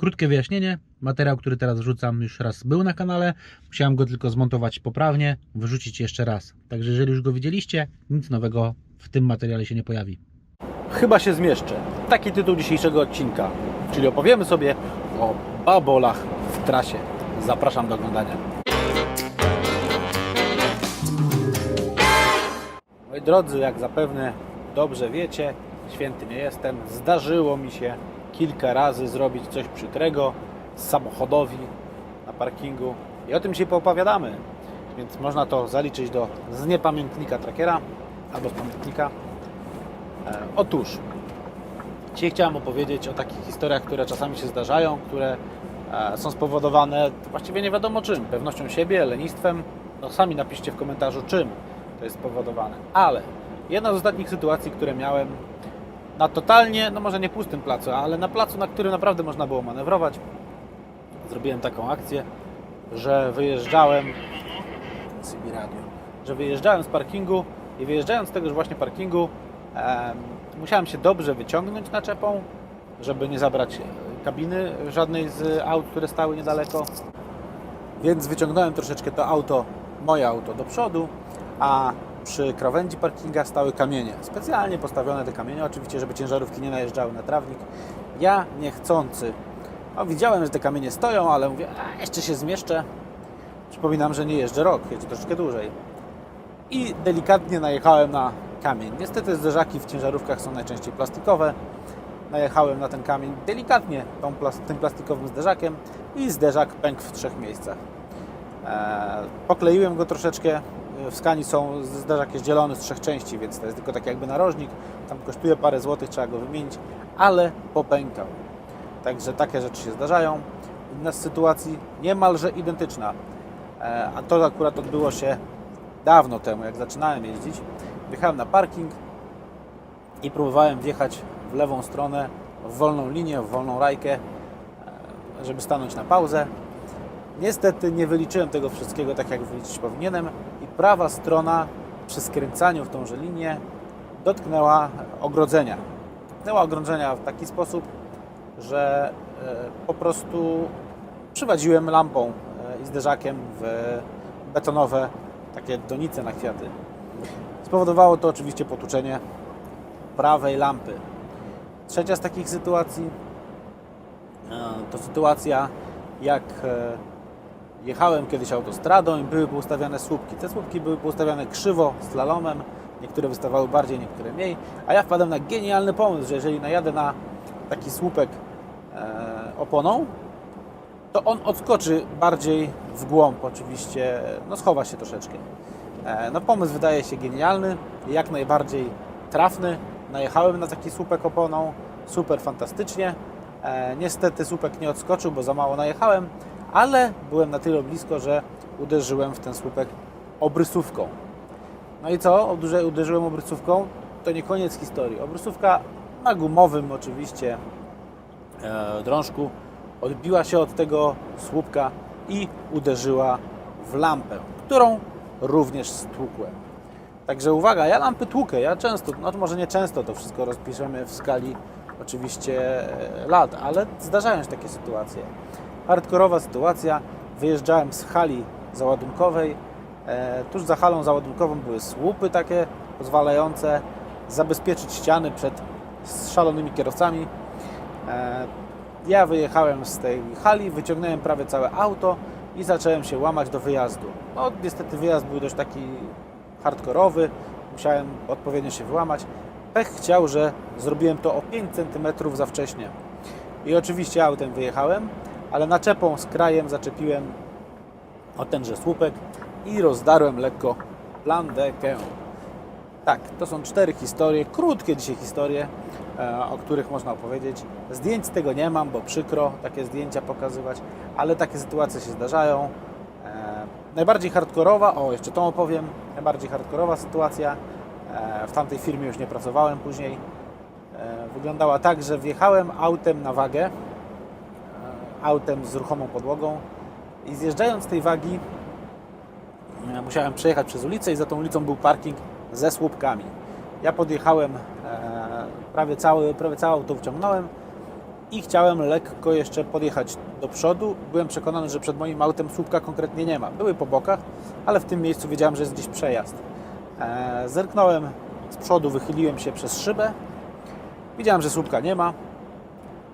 Krótkie wyjaśnienie. Materiał, który teraz wrzucam, już raz był na kanale. Musiałem go tylko zmontować poprawnie, wrzucić jeszcze raz. Także jeżeli już go widzieliście, nic nowego w tym materiale się nie pojawi. Chyba się zmieszczę. Taki tytuł dzisiejszego odcinka. Czyli opowiemy sobie o babolach w trasie. Zapraszam do oglądania. Moi drodzy, jak zapewne dobrze wiecie, święty nie jestem. Zdarzyło mi się kilka razy zrobić coś przykrego samochodowi na parkingu i o tym się poopowiadamy. Więc można to zaliczyć do z niepamiętnika trackera albo z pamiętnika. E, Otóż, dzisiaj chciałem opowiedzieć o takich historiach, które czasami się zdarzają, które e, są spowodowane właściwie nie wiadomo czym, pewnością siebie, lenistwem. No sami napiszcie w komentarzu czym to jest spowodowane. Ale jedna z ostatnich sytuacji, które miałem na totalnie, no może nie pustym placu, ale na placu, na którym naprawdę można było manewrować, zrobiłem taką akcję, że wyjeżdżałem Radio, że wyjeżdżałem z parkingu i wyjeżdżając z tegoż właśnie parkingu em, musiałem się dobrze wyciągnąć naczepą, żeby nie zabrać e, kabiny żadnej z aut, które stały niedaleko. Więc wyciągnąłem troszeczkę to auto, moje auto do przodu, a przy krawędzi parkinga stały kamienie. Specjalnie postawione te kamienie, oczywiście, żeby ciężarówki nie najeżdżały na trawnik. Ja niechcący, no, widziałem, że te kamienie stoją, ale mówię, a jeszcze się zmieszczę. Przypominam, że nie jeżdżę rok, jeżdżę troszeczkę dłużej. I delikatnie najechałem na kamień. Niestety zderzaki w ciężarówkach są najczęściej plastikowe. Najechałem na ten kamień delikatnie tą tym plastikowym zderzakiem i zderzak pękł w trzech miejscach. Eee, pokleiłem go troszeczkę. W skani są zderzak jest dzielony z trzech części, więc to jest tylko tak jakby narożnik. Tam kosztuje parę złotych, trzeba go wymienić, ale popękał. Także takie rzeczy się zdarzają. Inna sytuacji niemalże identyczna. Eee, a to akurat odbyło się dawno temu, jak zaczynałem jeździć. Wjechałem na parking i próbowałem wjechać w lewą stronę, w wolną linię, w wolną rajkę, e, żeby stanąć na pauzę. Niestety nie wyliczyłem tego wszystkiego tak, jak wyliczyć powinienem prawa strona przy skręcaniu w tąże linię dotknęła ogrodzenia. Dotknęła ogrodzenia w taki sposób, że e, po prostu przywadziłem lampą e, i zderzakiem w betonowe takie donice na kwiaty. Spowodowało to oczywiście potłuczenie prawej lampy. Trzecia z takich sytuacji e, to sytuacja, jak jechałem kiedyś autostradą i były poustawiane słupki. Te słupki były poustawiane krzywo, slalomem, niektóre wystawały bardziej, niektóre mniej, a ja wpadłem na genialny pomysł, że jeżeli najadę na taki słupek e, oponą, to on odskoczy bardziej w głąb oczywiście, no schowa się troszeczkę. E, No pomysł wydaje się genialny, jak najbardziej trafny. Najechałem na taki słupek oponą, super fantastycznie. E, Niestety słupek nie odskoczył, bo za mało najechałem, ale byłem na tyle blisko, że uderzyłem w ten słupek obrysówką. No i co? Uderzy- Uderzyłem obrysówką. To nie koniec historii. Obrysówka na gumowym oczywiście e, drążku odbiła się od tego słupka i uderzyła w lampę, którą również stłukłem. Także uwaga, ja lampy tłukę, ja często, no może nie często, to wszystko rozpiszemy w skali oczywiście e, lat, ale zdarzają się takie sytuacje. Hardkorowa sytuacja, wyjeżdżałem z hali załadunkowej, e, tuż za halą załadunkową były słupy takie pozwalające zabezpieczyć ściany przed szalonymi kierowcami. E, ja wyjechałem z tej hali, wyciągnąłem prawie całe auto i zacząłem się łamać do wyjazdu. No niestety wyjazd był dość taki hardkorowy, musiałem odpowiednio się wyłamać. Pech chciał, że zrobiłem to o 5 cm za wcześnie. I oczywiście autem wyjechałem, ale naczepą z krajem zaczepiłem o tenże słupek i rozdarłem lekko plandekę. Tak, to są cztery historie, krótkie dzisiaj historie, e, o których można opowiedzieć. Zdjęć z tego nie mam, bo przykro takie zdjęcia pokazywać, ale takie sytuacje się zdarzają. E, Najbardziej hardkorowa, o jeszcze tą opowiem, najbardziej hardkorowa sytuacja, e, w tamtej firmie już nie pracowałem później, wyglądała tak, że wjechałem autem na wagę, autem z ruchomą podłogą i zjeżdżając z tej wagi e, musiałem przejechać przez ulicę i za tą ulicą był parking ze słupkami. Ja podjechałem, e, prawie, cały, prawie całe auto wciągnąłem i chciałem lekko jeszcze podjechać do przodu. Byłem przekonany, że przed moim autem słupka konkretnie nie ma. Były po bokach, ale w tym miejscu wiedziałem, że jest gdzieś przejazd. E, Zerknąłem z przodu, wychyliłem się przez szybę. Widziałem, że słupka nie ma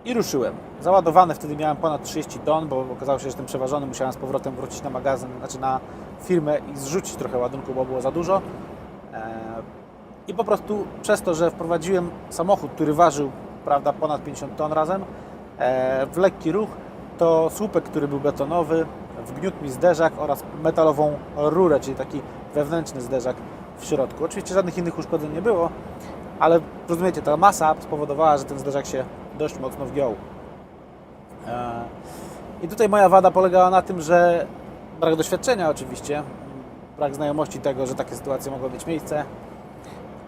i ruszyłem. Załadowany wtedy miałem ponad 30 ton, bo okazało się, że jestem przeważony. Musiałem z powrotem wrócić na magazyn, znaczy na firmę i zrzucić trochę ładunku, bo było za dużo. E, I po prostu przez to, że wprowadziłem samochód, który ważył prawda, ponad 50 ton razem, e, w lekki ruch, to słupek, który był betonowy, wgniótł mi zderzak oraz metalową rurę, czyli taki wewnętrzny zderzak w środku. Oczywiście żadnych innych uszkodzeń nie było, ale rozumiecie, ta masa spowodowała, że ten zderzak się dość mocno wgiął. E, I tutaj moja wada polegała na tym, że brak doświadczenia oczywiście, brak znajomości tego, że takie sytuacje mogą mieć miejsce,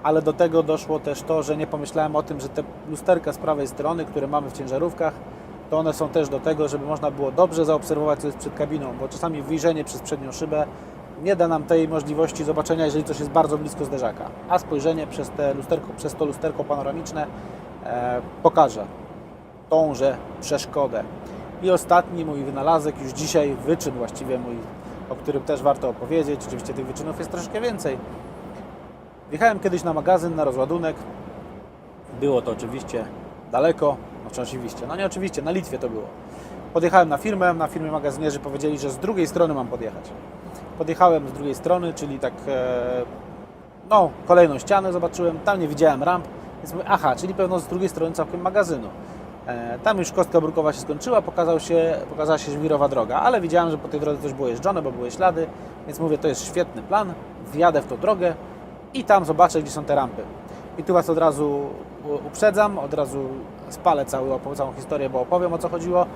ale do tego doszło też to, że nie pomyślałem o tym, że te lusterka z prawej strony, które mamy w ciężarówkach, to one są też do tego, żeby można było dobrze zaobserwować, co jest przed kabiną, bo czasami wyjrzenie przez przednią szybę nie da nam tej możliwości zobaczenia, jeżeli coś jest bardzo blisko zderzaka, a spojrzenie przez, te lusterko, przez to lusterko panoramiczne pokaże tąże przeszkodę. I ostatni mój wynalazek, już dzisiaj wyczyn właściwie mój, o którym też warto opowiedzieć, oczywiście tych wyczynów jest troszkę więcej. Wjechałem kiedyś na magazyn, na rozładunek. Było to oczywiście daleko, znaczy oczywiście, no nie oczywiście, na Litwie to było. Podjechałem na firmę, na firmie magazynierzy powiedzieli, że z drugiej strony mam podjechać. Podjechałem z drugiej strony, czyli tak, e, no, kolejną ścianę zobaczyłem, tam nie widziałem ramp, więc mówię, aha, czyli pewno z drugiej strony całkiem magazynu. E, Tam już kostka brukowa się skończyła, pokazał się, pokazała się żwirowa droga, ale widziałem, że po tej drodze coś było jeżdżone, bo były ślady, więc mówię, to jest świetny plan, wjadę w tą drogę i tam zobaczę, gdzie są te rampy. I tu Was od razu uprzedzam, od razu spalę cały, całą historię, bo opowiem o co chodziło.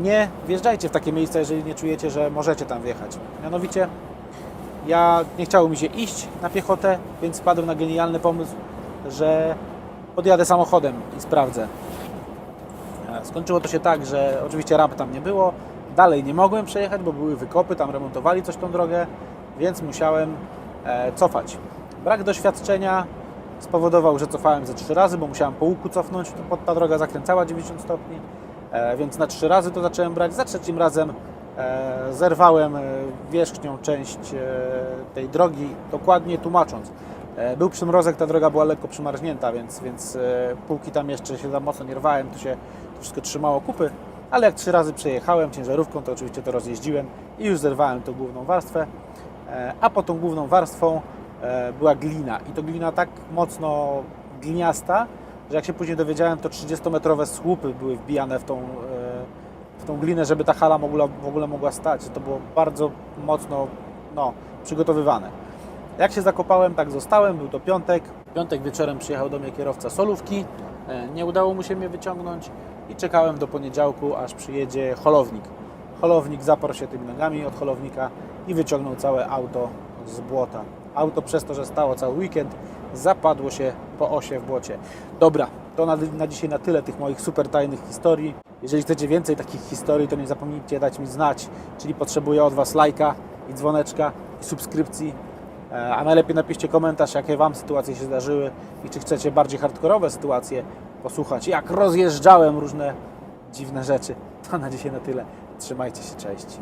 Nie wjeżdżajcie w takie miejsca, jeżeli nie czujecie, że możecie tam wjechać. Mianowicie, ja nie chciało mi się iść na piechotę, więc wpadłem na genialny pomysł, że podjadę samochodem i sprawdzę. E, Skończyło to się tak, że oczywiście ramp tam nie było. Dalej nie mogłem przejechać, bo były wykopy, tam remontowali coś tą drogę, więc musiałem e, cofać. Brak doświadczenia spowodował, że cofałem ze trzy razy, bo musiałem po łuku cofnąć, pod- ta droga zakręcała 90 stopni, e, więc na trzy razy to zacząłem brać. Za trzecim razem zerwałem wierzchnią część tej drogi, dokładnie tłumacząc. E, Był przymrozek, ta droga była lekko przymarznięta, więc, więc e, póki tam jeszcze się za mocno nie rwałem, to się to wszystko trzymało kupy, ale jak trzy razy przejechałem ciężarówką, to oczywiście to rozjeździłem i już zerwałem tą główną warstwę, E, a pod tą główną warstwą była glina i to glina tak mocno gliniasta, że jak się później dowiedziałem, to 30-metrowe słupy były wbijane w tą, w tą glinę, żeby ta hala mogła, w ogóle mogła stać. To było bardzo mocno no, przygotowywane. Jak się zakopałem, tak zostałem. Był to piątek. Piątek wieczorem przyjechał do mnie kierowca solówki. E, Nie udało mu się mnie wyciągnąć i czekałem do poniedziałku, aż przyjedzie holownik. Holownik zaparł się tymi nogami od holownika i wyciągnął całe auto z błota. Auto przez to, że stało cały weekend, zapadło się po osie w błocie. Dobra, to na, na dzisiaj na tyle tych moich super tajnych historii. Jeżeli chcecie więcej takich historii, to nie zapomnijcie dać mi znać, czyli potrzebuję od Was lajka i dzwoneczka i subskrypcji. E, A najlepiej napiszcie komentarz, jakie Wam sytuacje się zdarzyły i czy chcecie bardziej hardkorowe sytuacje posłuchać, jak rozjeżdżałem różne dziwne rzeczy. To na dzisiaj na tyle. Trzymajcie się, cześć.